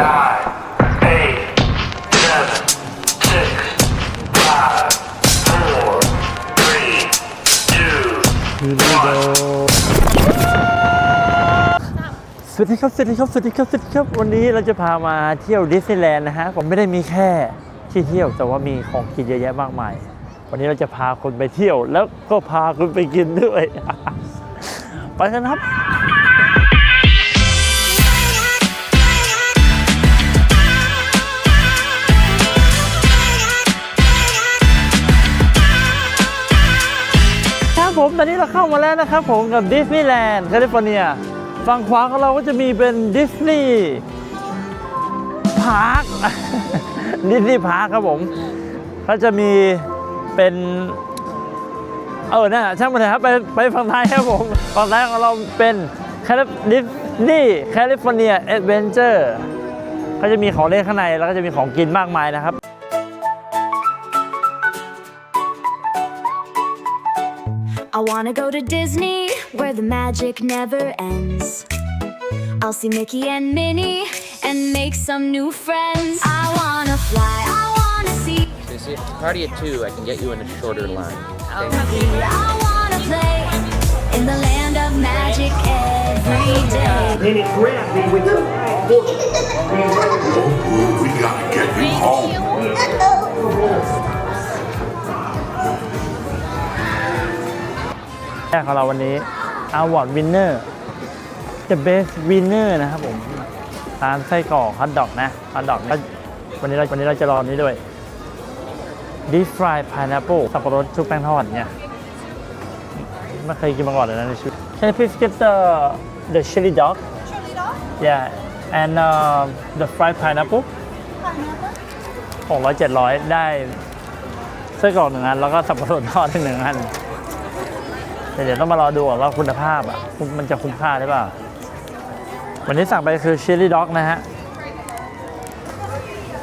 nine, eight, seven, six, five, four, three, two, สวัสดีครับ สวัสดีครับ สวัสดีครับ สวัสดีครับ วันนี้เราจะพามาเที่ยวดิสนีย์แลนด์นะฮะ ผมไม่ได้มีแค่ที่เที่ยว แต่ว่ามีของกินเยอะแยะมากมาย วันนี้เราจะพาคนไปเที่ยว แล้วก็พาคุณไปกินด้วย ไปกันครับ เข้ามาแล้วนะครับผมกับดิสนีย์แลนด์แคลิฟอร์เนียฝั่งขวาของเราก็จะมีเป็นดิสนีย์พาร์คดิสนีย์พาร์คครับผมก็จะมีเป็นเออน่ะช่างมันเถอะครับไปไปฝั่งท้ายครับผมฝั่งท้ายของเราเป็นดิสนีย์แคลิฟอร์เนียแอดเวนเจอร์ก็จะมีของเล่นข้างในแล้วก็จะมีของกินมากมายนะครับ I wanna go to Disney, where the magic never ends. I'll see Mickey and Minnie and make some new friends. I wanna fly, I wanna see, So see, if it's a party at two, I can get you in a shorter line. I wanna play in the land of magic every day. We gotta get you home. แรกของเราวันนี้ Award Winner The Best Winner นะครับผมร้านไส้กรอกฮอทดอกนะฮอทดอกวันนี้เราวันนี้เราจะรอนี้ด้วย Deep Fried Pineapple สับปะรดชุบแป้งทอดเนี่ยไม่เคยกินมาก่อนเลยนะในชีวิต Can you please get the the chili dog Chili dog? yeah and uh, the fried pineapple Pineapple? หกร้อยเจ็ดร้อยได้ไส้กรอกหนึ่งอันแล้วก็สับปะรดทอดหนึ่งอัน แต่เดี๋ยวต้องมารอดูก่อนว่าคุณภาพอะมันจะคุ้มค่าหรือเปล่า วันนี้สั่งไปคือชิลลี่ด็อกนะฮะ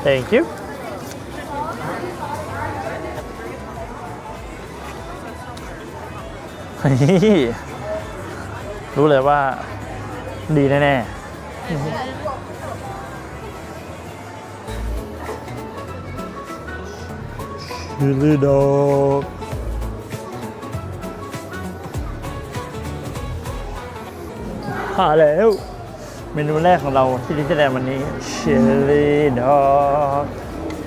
thank you รู้เลยว่าดีแน่ๆชิลลี่ดอก มาแล้ว เมนูแรกของเราที่ดิสนีย์แลนด์วันนี้เชลลี่ดอก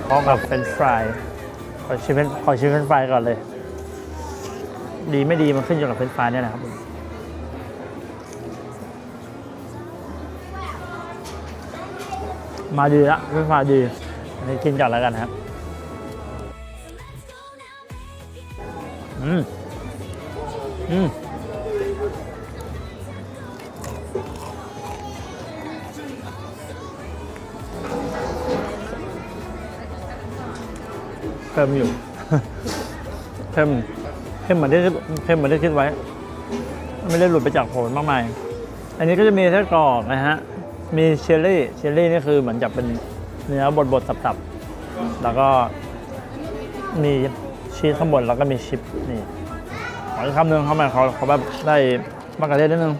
พร้อมกับเฟรนช์ฟรายขอชิมเป็นขอชิมเฟรนช์ฟรายก่อนเลย ดีไม่ดีมันขึ้นอยู่กับเฟรนช์ฟรายเนี่ยนะครับมาดีละเฟรนช์ฟรายดีอันนี้กินก่อนแล้วกันครับอืมอืม ค็มอยู่เค็มเค็มเหมือนที่เค็มเหมือนที่คิดไว้ ไม่ได้หลุดไปจากโผลมากมาย อันนี้ก็จะมีไส้กรอกนะฮะ มีเชลลี่ เชลลี่นี่คือเหมือนจะเป็นเนื้อบดบดๆสับๆ แล้วก็มีชีสข้างบนแล้วก็มีชิปนี่ขออีกคำหนึ่งเข้ามาเขาเขาแบบได้มะกะเทศนิดนึง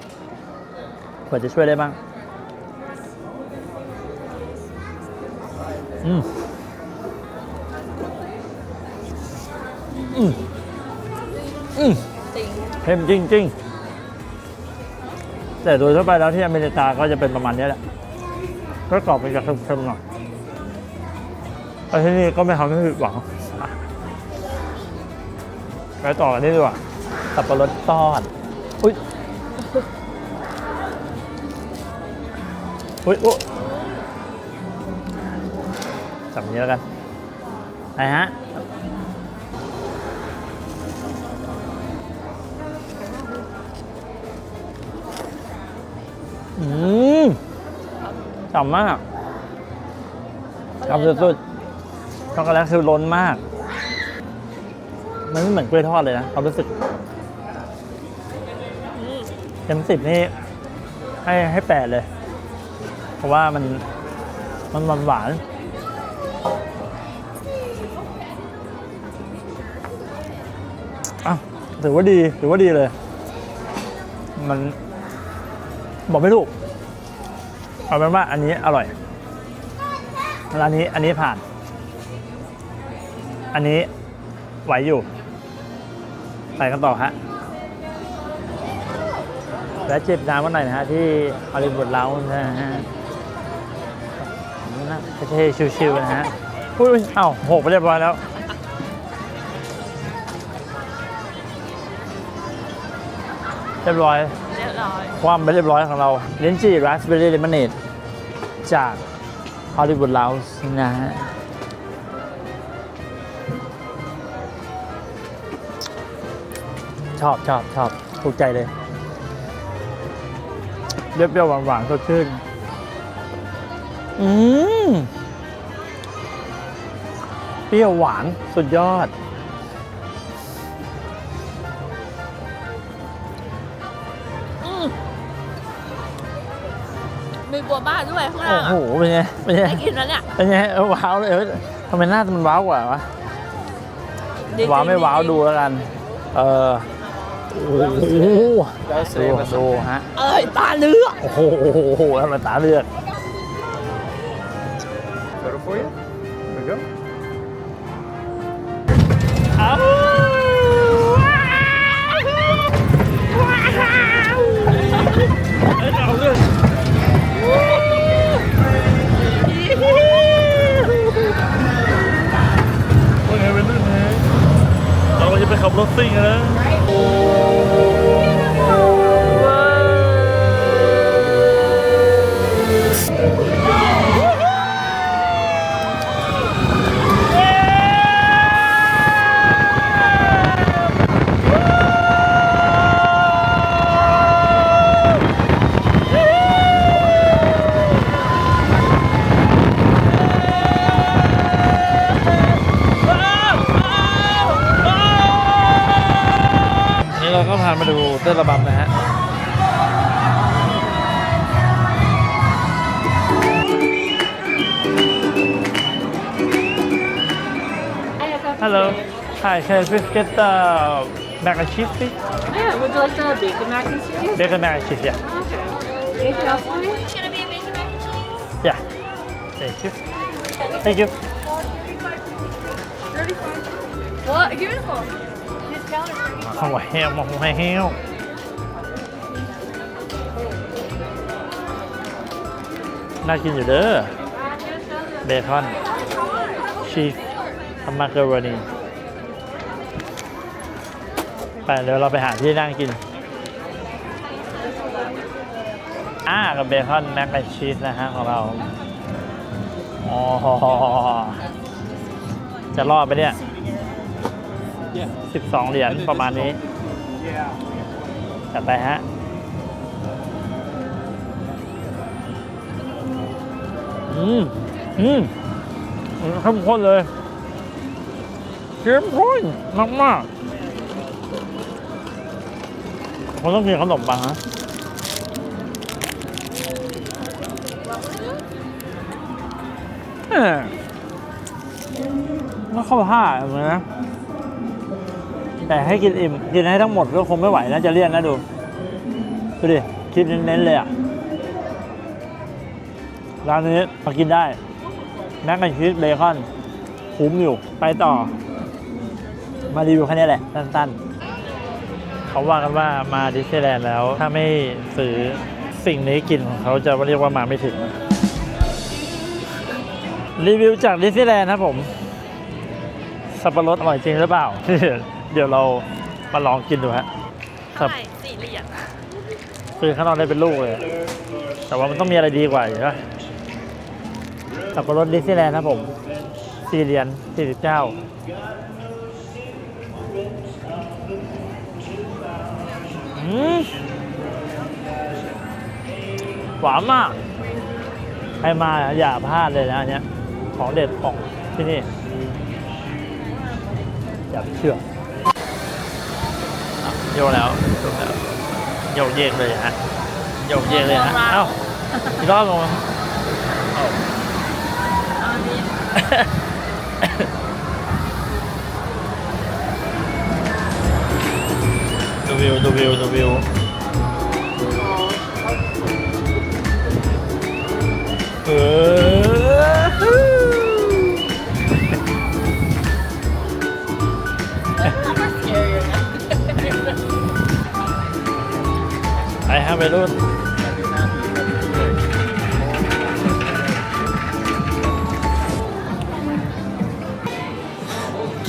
เผื่อจะช่วยได้บ้าง อืม อืมอืมเค็มจริงจริง ๆ แต่โดยทั่วไปแล้วที่อเมริกาก็จะเป็นประมาณนี้แหละก็กรอบเป็นกับเค็มๆหน่อยแต่ที่นี่ก็ไม่ทำให้ผิดหวังไปต่อกันนี่ดีกว่าสับปะรดทอดอุ้ยอุ้ยอุ๊ยจับนี้แล้วกันไหนฮะ อืมจับมากจับสุดๆช็อกโกแลตคือล้นมาก มันไม่เหมือนกล้วยทอดเลยนะความรู้สึกเต็มสิบนี่ให้ให้แปดเลย เพราะว่ามันมันหวานหวานอะถือว่าดีถือว่าดีเลย มัน บอกไม่ถูก เอาเป็นว่าอันนี้อร่อย ร้านนี้อันนี้ผ่าน อันนี้ไหวอยู่ ไปกันต่อฮะแวะจิบน้ำกันไหนนะฮะ ที่ฮอลลีวูดเลาส์นะฮะนั่งเท่ๆชิวๆนะฮะอุ้ยเอ้าหกไปเรียบร้อยแล้วเรียบร้อย ร้อย ความไปเรียบร้อยของเราเลนจีราสเบอร์รี่เลมอนเนดจากฮอลลีวูดเลาส์นะฮะชอบชอบชอบถูกใจเลยเปรี้ยวหวานๆสดชื่น อืม เปรี้ยวหวานสุดยอด บัวบ้าด้วยข้างโอ้ล่างโหอะเป็นไง เป็นไง ได้กินแล้วเนี่ยเป็นไงเออว้าวเลยเฮ้ยทำไมหน้ามันว้าวกว่าวะดีจริงว้าวไม่ว้าวจริงดูแล้วกัน เออโอ้โหดูดูฮะ เอ้ยตาเลือกโอ้โหแล้วมันตาเลือด Photo for you? There we go. ไปขับรถซิ่งนะ ต้นระบำนะฮะ Hello. Hi, can I please get the mac and cheese, please? Yeah, would you like the bacon mac and cheese? Bacon mac and cheese, yeah. Okay. Anything else for you? Yeah. Thank you. Thank you. Well, give it a phone. His counter's ready. หัวแฮวมาหัว น่ากินอยู่เด้อเบคอนชีสทำมาเกอร์นีไปเดี๋ยวเราไปหาที่นั่งกินอ่ากับเบคอนแม็กและชีสนะฮะของเราอ๋อจะรอดไปเนี่ย12เหรียญประมาณนี้จัดไปฮะ อืมอืมเข้มข้นเลยเข้มข้นมากมากๆผมต้องกินขนมปังนะเอ้ยแล้วเข้าท่าเหมือนนะ แต่ให้กินอิ่ม กินให้ทั้งหมดก็คงไม่ไหวนะจะเลี่ยนนะดู ดูดิคิดเน้นๆเลยอะ ร้านนี้มากินได้แม็กกับชีสเบคอนคุ้มอยู่ ไปต่อ มารีวิวแค่นี้แหละ สั้นๆ เขาว่ากันว่ามาดิสนีย์แลนด์แล้ว ถ้าไม่ซื้อสิ่งนี้กินของเขาจะเรียกว่ามาไม่ถึง รีวิวจากดิสนีย์แลนด์ครับผม สับปะรดอร่อยจริงหรือเปล่า เดี๋ยวเรามาลองกินดูฮะเท่าไหร่สี่เหรียญซื้อข้างนอกได้เป็นลูกเลย แต่ว่ามันต้องมีอะไรดีกว่าใช่ไหม สับปะรดดิสนีย์แลนด์ครับผมสี่เหรียญสี่สิบเจ้าอืมหวานมากใครมาอย่าพลาดเลยนะอันเนี้ย ของเด็ดของที่นี่ อย่าเชื่ออะโยกแล้วโยกแล้วโยกเยกเลยฮะโยกเยกเลยฮะเอ้าอีกรอบลง ดูวิวดูวิวดูวิวเออไปฮะไปรุ่น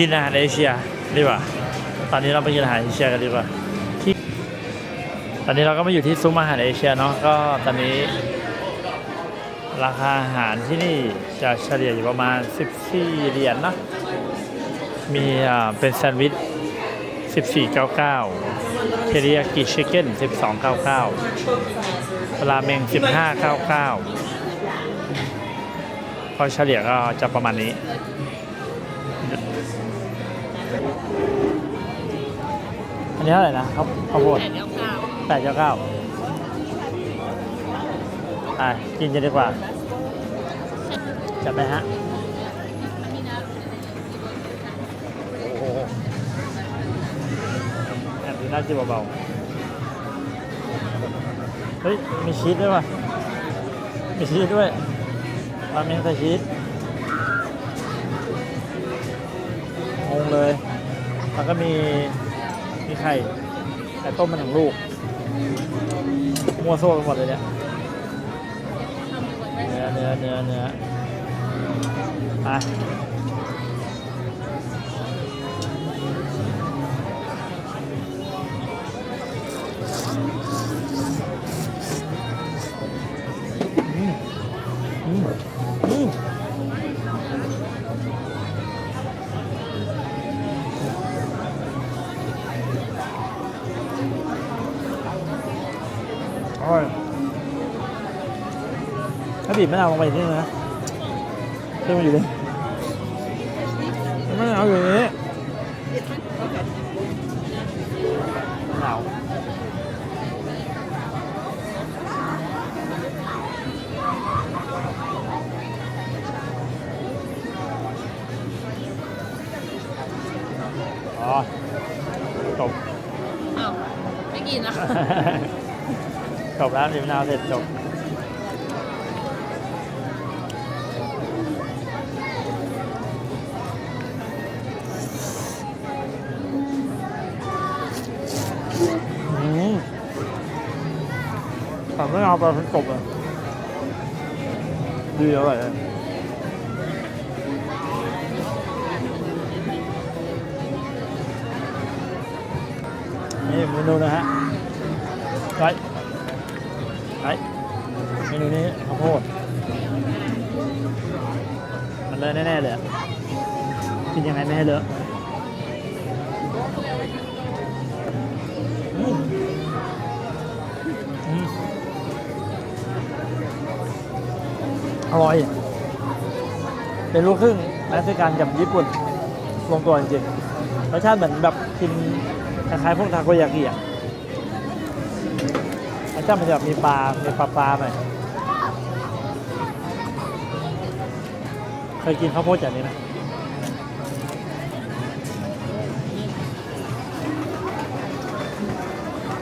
กินอาหารเอเชียดีกว่า ตอนนี้เราไปกินอาหารเอเชียกันดีกว่าที่ตอนนี้เราก็มาอยู่ที่ซุ้มอาหารเอเชียเนาะก็ตอนนี้ ราคาอาหารที่นี่จะเฉลี่ยอยู่ประมาณ 14 เหรียญนะมีเป็นแซนด์วิช 14.99 เทริยากิชิเก้น 12.99 ราเมง 15.99พอเฉลี่ยก็จะประมาณนี้ อันนี้เท่าไหร่นะครับข้าวโพดแปดเก้าเก้า8.99อะกินกันดีกว่า จัดไปฮะโอ้โหแอบดูน่ากินเบาๆเฮ้ย มีชีสด้วยว่ะมีชีสด้วยราเมงใส่ชีสงงเลย แล้วก็มีมีไข่ไข่ต้มมาหนึ่งลูก มัวโซ่วไปหมดเลยเนี่ยเนื้อเนื้อเนื้อเนื้อไป บีบมะนาวลงไปนิดนึงนะเพิ่มมาอยู่เลยมะนาวอยู่ในนี้มะนาวอ๋อจบอ้าวไม่กินนะ จบแล้วบีบมะนาวเสร็จจบ แต่ไม่เอาไปทั้งกบเลยดีอร่อยเลยนี่เมนูนะฮะไรไรเมนูนี้ข้าวโพดมันเลอะแน่ๆเลยกินยังไงไม่ให้เลอะ อร่อย เป็นลูกครึ่งเม็กซิกันกับญี่ปุ่นลงตัวจริงๆรสชาติเหมือนแบบกินคล้ายๆพวกทาโกยากิอะรสชาติมันจะแบบมีปลา มีปลาปลาหน่อยเคยกินข้าวโพดจากนี้ไหม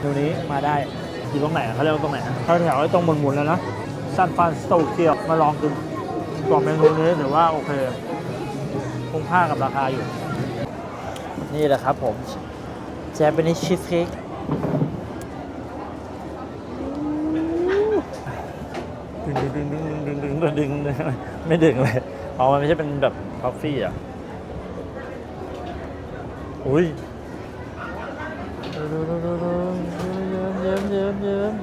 ดูนี้มาได้อยู่ตรงไหนะเขาเรียกว่าตรงไหนะเขาแถวไอ้ตรงหมุนๆแล้วนะ ซันฟานสโตเกียวมาลองดูกล่องเมนูนี้หรือว่าโอเคคุ้มค่ากับราคาอยู่ นี่แหละครับผมแจเปนิชชีสเค้กดึงดึงดึงดึงดึงดึงดึงไม่ดึงเลยเพราะมันไม่ใช่เป็นแบบคอฟฟี่อะอุ้ยเยิ้มเยิ้มเยิ้มเยิ้ม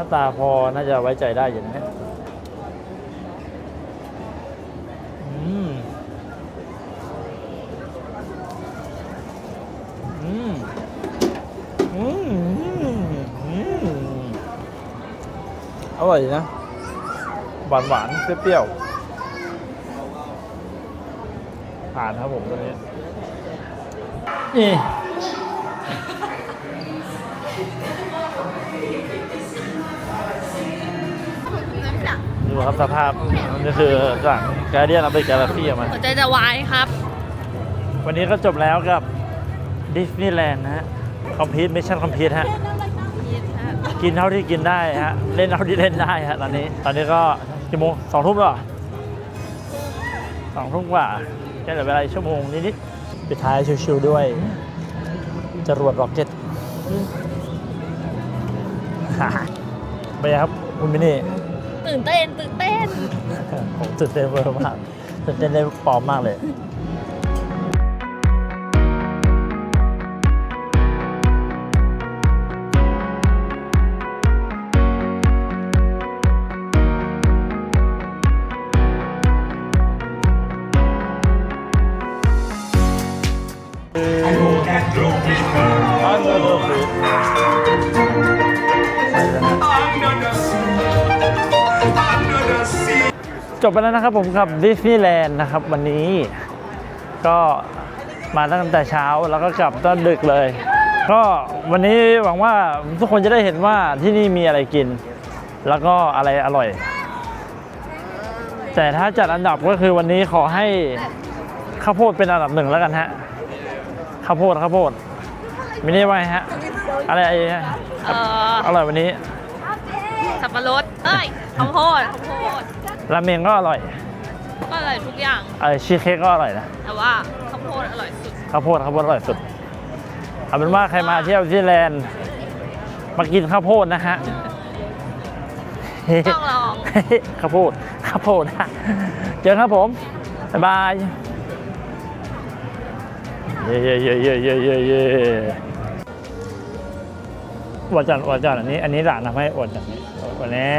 ถ้าตาพอน่าจะไว้ใจได้อยู่นะเนี่ยอืม อืม อืม อืม อร่อยนะ หวานหวานๆเปรี้ยวๆผ่านครับผมตัวนี้ นี่ ดูครับสภาพมันก็คือจากกาเดียนอัปเดตกาแล็กซี่ออกมา หัวใจจะวายครับ วันนี้ก็จบแล้วกับดิสนีย์แลนด์นะฮะคอมพิวต์มิชชั่นคอมพิวต์ฮะ กินเท่าที่กินได้ฮะ เล่นเท่าที่เล่นได้ฮะตอนนี้ ตอนนี้ก็กี่โมงสองทุ่มแล้วเหรอสองทุ่มกว่าแค่เหลือเวลาอีกชั่วโมงนิดๆปิดท้ายชิวๆด้วยจรวดร็อกเก็ตไปนไงครับ คุณมินี่ ตื่นเต้นตื่นเต้น ผมตื่นเต้นเวอร์มากตื่นเต้นได้ปลอมมากเลย จบไปแล้วนะครับผมกับดิสนีย์แลนด์นะครับ วันนี้ก็มาตั้งแต่เช้าแล้วก็กลับตอนดึกเลย ก็วันนี้หวังว่าทุกคนจะได้เห็นว่าที่นี่มีอะไรกิน แล้วก็อะไรอร่อย แต่ถ้าจัดอันดับก็คือวันนี้ขอให้ข้าวโพดเป็นอันดับหนึ่งแล้วกันฮะข้าวโพดข้าวโพดไม่ได้ว่าไงฮะ อะไรอะไรฮะเอ่ออร่อยวันนี้ สับปะรดเอ้ยข้าวโพดข้าวโพด ราเมงก็อร่อยก็อร่อยทุกอย่างเออชีสเค้กก็อร่อยนะแต่ว่าข้าวโพดอร่อยสุดข้าวโพดข้าวโพดอร่อยสุดเอาเป็นว่าใครมาเที่ยวที่แลนด์มากินข้าวโพดนะฮะต้องลองข้าวโพดข้าวโพดนะเจอกันครับผมบ๊ายบายเย่เย่เย่เย่เย่เย่เย่วัจันวัจันอันนี้ อันนี้หลานทำให้อวดจันนี้วันนี้